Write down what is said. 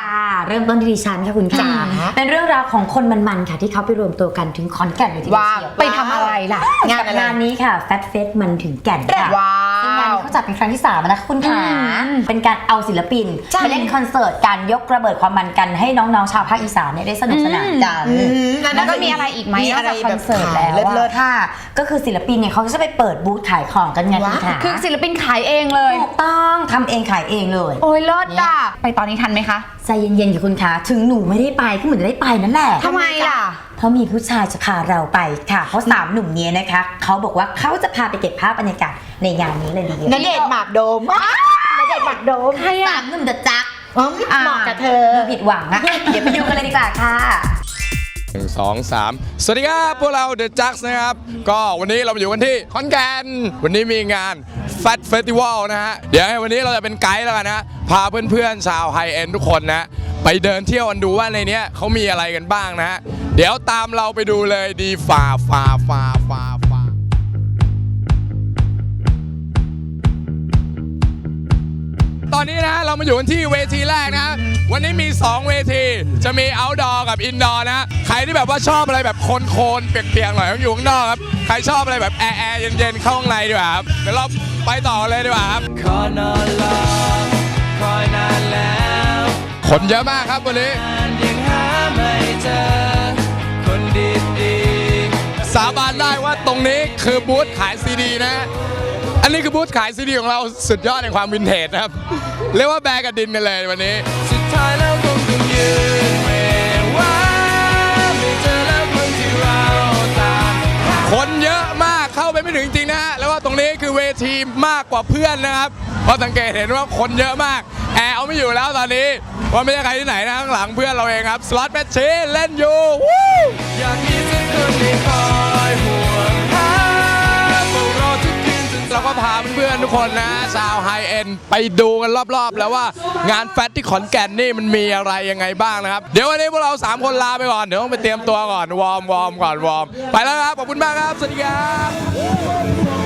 ค่ะ เริ่มต้นที่ดิฉันค่ะคุณจ๋าค่ะเป็นเรื่องราวของคนมันๆค่ะที่เขาไปรวมตัวกันถึงขอนแก่นเลยทีเดียวว่าเชียวไปทำอะไรล่ะ งานอะไรงานนี้ค่ะแฟตเฟสมันถึงแก่นค่ะว้าซึ่งงานวนี้เขาจัดเป็นครั้งที่3แล้วนะคะคุณขาอืมเป็นการเอาศิลปินจ้ะไปเล่นคอนเสิร์ตการยกระเบิดความมันกันให้น้องๆชาวภาคอีสานเนี่ยได้สนุกสนานกันอืมแล้วก็มีอะไรอีกไหมมีอะไรนอกจากคอนเสิร์ตแบบขายแล้วอะเลิศค่ะก็คือศิลปินเนี่ยเขาจะไปเปิดบูธขายของกันไงคุณขาคือศิลปินขายเองเลยถูกต้องทำเองขายเองเลย โอ้ยเลิศอะไปตอนนี้ทันไหมคะใจเย็นๆค่ะคุณคะถึงหนูไม่ได้ไปก็เหมือนจะได้ไปนั่นแหละทำไมล่ะ เพราะมีผู้ชายจะพาเราไปค่ะ เพราะสามหนุ่มเนี้ยนะคะ เขาบอกว่าเขาจะพาไปเก็บภาพบรรยากาศในงานนี้เลยดีเดียวณเดชน์หมากโดมว้าวณเดชน์หมากโดมใครอะสามหนุ่มจะจักอืมอ่าเหมาะกับเธอดูผิดหวังอะเดี๋ยวไปดูกันเลยดีกว่าค่ะหนึ่งสองสามสวัสดีครับ พวกเราเดอะจักนะครับ ก็วันนี้เรามาอยู่กันที่ขอนแก่นวันนี้มีงาน Fat Festival นะฮะ เดี๋ยวให้วันนี้เราจะเป็นไกด์แล้วกันนะ พาเพื่อนๆชาวไฮเอ็นทุกคนนะ ไปเดินเที่ยวกันดูว่าในเนี้ยเขามีอะไรกันบ้างนะฮะ เดี๋ยวตามเราไปดูเลยดีฝ่าฝ่าฝ่าฝ่าฝ่าตอนนี้นะเรามาอยู่กันที่เวทีแรกนะ วันนี้มี 2 เวที จะมี outdoor กับ indoor นะ ใครที่แบบว่าชอบอะไรแบบโคลนๆเปียกๆหน่อยต้องอยู่ข้างนอกครับ ใครชอบอะไรแบบแอร์แอร์เย็นๆเข้าข้างในดีกว่าครับเดี๋ยวเราไปต่อเลยดีกว่าครับขอนอนรอคอยนานแล้ว คนเยอะมากครับวันนี้สาบานได้ว่าตรงนี้คือบูธขายซีดีนะ อันนี้คือบูธขายซีดีของเราสุดยอดในความวินเทจนะครับ เรียกว่าแบกกับดินกันเลยวันนี้สุดท้ายแล้วคงต้องยืนเวว่าไม่เจอแล้วคนที่เราตามคนเยอะมากเข้าไปไม่ถึงจริงนะฮะแล้วก็ตรงนี้คือเวทีมากกว่าเพื่อนนะครับ เพราะสังเกตเห็นว่าคนเยอะมาก แอร์เอาไม่อยู่แล้วตอนนี้ว่าไม่ใช่ใครที่ไหนนะข้างหลังเพื่อนเราเองครับ สล็อตแมชชีนเล่นอยู่วู้อยากมีสักคนที่คอยห่วงหาเฝ้ารอทุกคืนจนเราก็พาเพื่อนๆทุกคนนะชาวไฮเอ็นไปดูกันรอบๆ แล้วว่างานแฟตที่ขอนแก่นนี่มันมีอะไรยังไงบ้างนะครับ เดี๋ยววันนี้พวกเราสามคนลาไปก่อน เดี๋ยวต้องไปเตรียมตัวก่อน วอร์มวอร์มก่อนวอร์มไปแล้วครับ ขอบคุณมากครับ สวัสดีครับ